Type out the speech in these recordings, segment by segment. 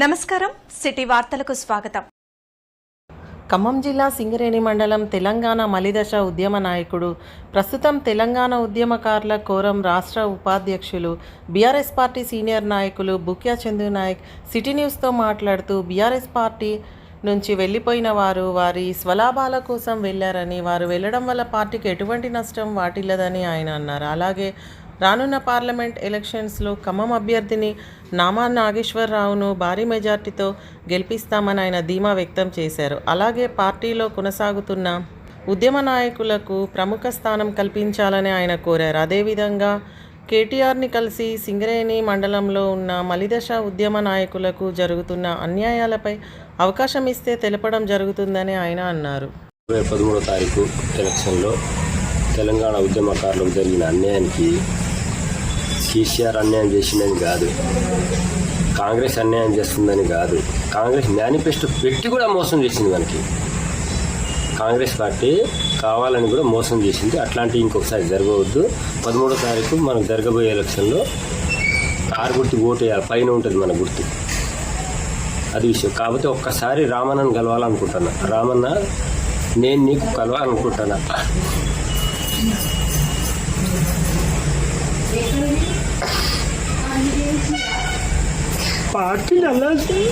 నమస్కారం సిటీ వార్తలకు స్వాగతం. ఖమ్మం జిల్లా సింగరేణి మండలం తెలంగాణ మలిదశ ఉద్యమ నాయకుడు ప్రస్తుతం తెలంగాణ ఉద్యమకారుల కోరం రాష్ట్ర ఉపాధ్యక్షులు బీఆర్ఎస్ పార్టీ సీనియర్ నాయకులు బుక్యా చందు నాయక్ సిటీ న్యూస్తో మాట్లాడుతూ బీఆర్ఎస్ పార్టీ నుంచి వెళ్ళిపోయిన వారు వారి స్వలాభాల కోసం వెళ్ళారని వారు వెళ్ళడం వల్ల పార్టీకి ఎటువంటి నష్టం వాటిల్లదని ఆయన అన్నారు. అలాగే రానున్న పార్లమెంట్ ఎలక్షన్స్లో ఖమ్మం అభ్యర్థిని నామా నాగేశ్వరరావును భారీ మెజార్టీతో గెలిపిస్తామని ఆయన ధీమా వ్యక్తం చేశారు. అలాగే పార్టీలో కొనసాగుతున్న ఉద్యమ నాయకులకు ప్రముఖ స్థానం కల్పించాలని ఆయన కోరారు. అదేవిధంగా కేటీఆర్ని కలిసి సింగరేణి మండలంలో ఉన్న మలిదశ ఉద్యమ నాయకులకు జరుగుతున్న అన్యాయాలపై అవకాశం ఇస్తే తెలపడం జరుగుతుందని ఆయన అన్నారు. పదమూడో తారీఖు ఎలక్షన్లో తెలంగాణ ఉద్యమకారులకు జరిగిన అన్యాయానికి కేసీఆర్ అన్యాయం చేసిందని కాదు. కాంగ్రెస్ అన్యాయం చేస్తుందని కాదు. కాంగ్రెస్ మేనిఫెస్టో పెట్టి కూడా మోసం చేసింది మనకి. కాంగ్రెస్ పార్టీ కావాలని కూడా మోసం చేసింది. అట్లాంటి ఇంకొకసారి జరగవద్దు. పదమూడో తారీఖు మనం జరగబోయే ఎలక్షన్లో ఆరు గుర్తు ఓటు వేయాలి పైన ఉంటుంది మన గుర్తు. అది విషయం. కాకపోతే ఒక్కసారి రామన్నను కలవాలనుకుంటున్నా. రామన్న నేను నీకు కలవాలనుకుంటున్నా. పార్టీలు వెళ్ళాల్సి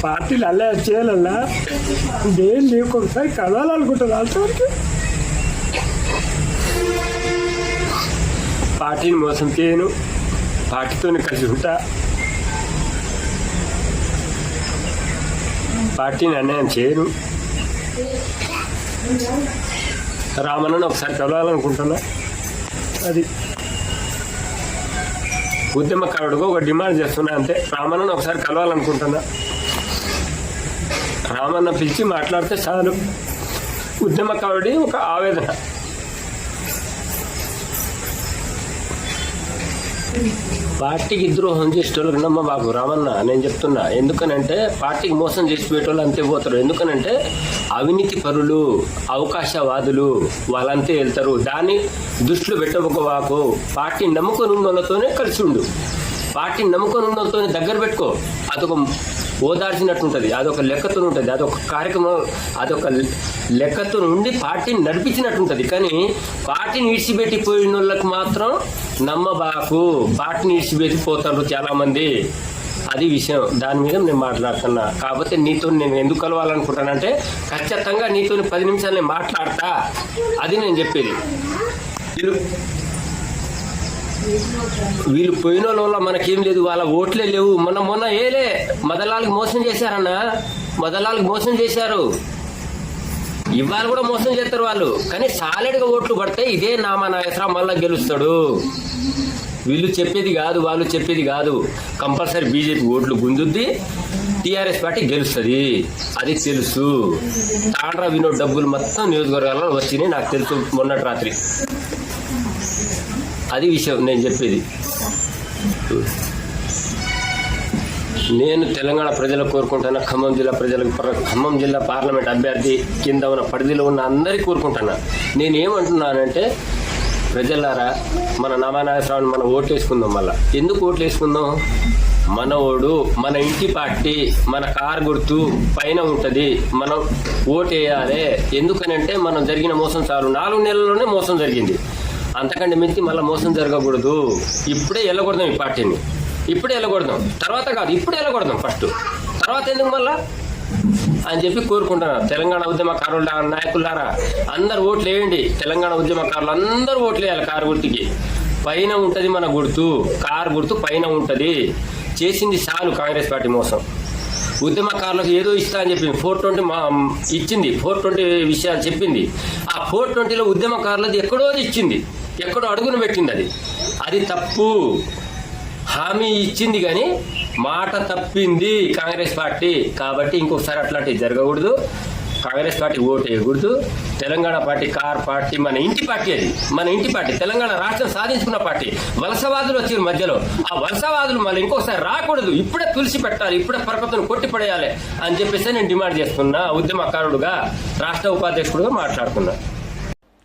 పార్టీలు అలా చేయాలన్నా నేను నీకు ఒకసారి కలవాలనుకుంటున్నా అంతవరకు పార్టీని మోసం చేయను. పార్టీతోనే కలిసి ఉంటా. పార్టీని అన్యాయం చేయను. రామన్నను ఒకసారి కలవాలనుకుంటున్నా. అది ఉద్యమకారుడుగా ఒక డిమాండ్ చేస్తున్నా అంతే. రామన్నను ఒకసారి కలవాలనుకుంటున్నా. రామన్న పిలిచి మాట్లాడితే చాలు. ఉద్యమకారుడి ఒక ఆవేదన. పార్టీకి ద్రోహం చేసేటోళ్ళకి నమ్మ బాబు రామన్న నేను చెప్తున్నా. ఎందుకనంటే పార్టీకి మోసం చేసి పెట్టేవాళ్ళు అంతే పోతారు. ఎందుకనంటే అవినీతి పరులు అవకాశవాదులు వాళ్ళంతే వెళ్తారు. దాన్ని దృష్టిలో పెట్టబోకు. పార్టీని నమ్ముకొని ఉన్న వాళ్ళతోనే కలిసి ఉండు. పార్టీని నమ్ముకొని ఉన్న వాళ్ళతోనే దగ్గర పెట్టుకో. అదొక ఓదార్చినట్టు ఉంటుంది అదొక లెక్కతో ఉంటుంది అదొక కార్యక్రమం అదొక లెక్కతో ఉండి పార్టీని నడిపించినట్టు ఉంటుంది కానీ పార్టీని విడిచిపెట్టిపోయిన వాళ్ళకి మాత్రం నమ్మబాకు. పార్టీని ఇడిచిపెట్టి పోతారు చాలా మంది అది విషయం. దాని మీద నేను మాట్లాడుతున్నా. కాకపోతే నీతో నేను ఎందుకు కలవాలనుకుంటానంటే ఖచ్చితంగా నీతో పది నిమిషాలు నేను మాట్లాడతా. అది నేను చెప్పేది. వీళ్ళు పోయిన వాళ్ళ మనకేం లేదు వాళ్ళ ఓట్లే లేవు. మొన్న మొన్న ఏలే మదలాలకు మోసం చేశారన్న. మదలాలకు మోసం చేశారు. ఇవాళ కూడా మోసం చేస్తారు వాళ్ళు. కానీ సాలెడ్గా ఓట్లు పడితే ఇదే నామా నాగేశ్వరరావు మళ్ళా గెలుస్తాడు. వీళ్ళు చెప్పేది కాదు వాళ్ళు చెప్పేది కాదు. కంపల్సరీ బీజేపీ ఓట్లు గుంజుద్ది టీఆర్ఎస్ పార్టీ గెలుస్తుంది. అది తెలుసు. తాండ్రా వినోద్ డబ్బులు మొత్తం నియోజకవర్గాల్లో వచ్చినాయి నాకు తెలుసు మొన్నటి రాత్రి. అది విషయం నేను చెప్పేది. నేను తెలంగాణ ప్రజలకు కోరుకుంటున్నా ఖమ్మం జిల్లా ప్రజలకు ఖమ్మం జిల్లా పార్లమెంట్ అభ్యర్థి కింద ఉన్న పరిధిలో ఉన్న అందరికీ కోరుకుంటున్నా. నేను ఏమంటున్నానంటే ప్రజలారా మన నామానాగేశ్వరరావుని మనం ఓట్లు వేసుకుందాం మళ్ళా. ఎందుకు ఓట్లు వేసుకుందాం మనోడు మన ఇంటి పార్టీ మన కార్ గుర్తు పైన ఉంటుంది. మనం ఓటు వేయాలి ఎందుకనంటే మనం జరిగిన మోసం చాలు. నాలుగు నెలల్లోనే మోసం జరిగింది. అంతకంటే మించి మళ్ళీ మోసం జరగకూడదు. ఇప్పుడే వెళ్ళకూడదాం ఈ పార్టీని. ఇప్పుడే వెళ్ళకూడదాం. తర్వాత కాదు ఇప్పుడే వెళ్ళకూడదాం ఫస్ట్ తర్వాత ఎందుకు మళ్ళా? అని చెప్పి కోరుకుంటున్నాను తెలంగాణ ఉద్యమకారుల నాయకులారా అందరు ఓట్లు వేయండి. తెలంగాణ ఉద్యమకారులు అందరూ ఓట్లు వేయాలి కారు గుర్తుకి. పైన ఉంటుంది మన గుర్తు. కారు గుర్తు పైన ఉంటుంది. చేసింది చాలు కాంగ్రెస్ పార్టీ మోసం. ఉద్యమకారులకు ఏదో ఇస్తా అని చెప్పింది. ఫోర్ ట్వంటీ మా ఇచ్చింది. ఫోర్ ట్వంటీ విషయాలు చెప్పింది. ఆ ఫోర్ ట్వంటీలో ఉద్యమకారులది ఎక్కడో ఇచ్చింది. ఎక్కడో అడుగును పెట్టింది అది. అది తప్పు. హామీ ఇచ్చింది కానీ మాట తప్పింది కాంగ్రెస్ పార్టీ. కాబట్టి ఇంకొకసారి అట్లాంటివి జరగకూడదు. కాంగ్రెస్ పార్టీ ఓటు వేయకూడదు. తెలంగాణ పార్టీ కార్ పార్టీ మన ఇంటి పార్టీ అది. మన ఇంటి పార్టీ. తెలంగాణ రాష్ట్రం సాధించుకున్న పార్టీ. వలసవాదులు వచ్చిన మధ్యలో. ఆ వలసవాదులు మళ్ళీ ఇంకోసారి రాకూడదు. ఇప్పుడే తులిసి పెట్టాలి. ఇప్పుడే పరపతను కొట్టి పడేయాలి అని చెప్పేసి నేను డిమాండ్ చేస్తున్నా. ఉద్యమకారుడుగా రాష్ట్ర ఉపాధ్యక్షుడుగా మాట్లాడుతున్నా.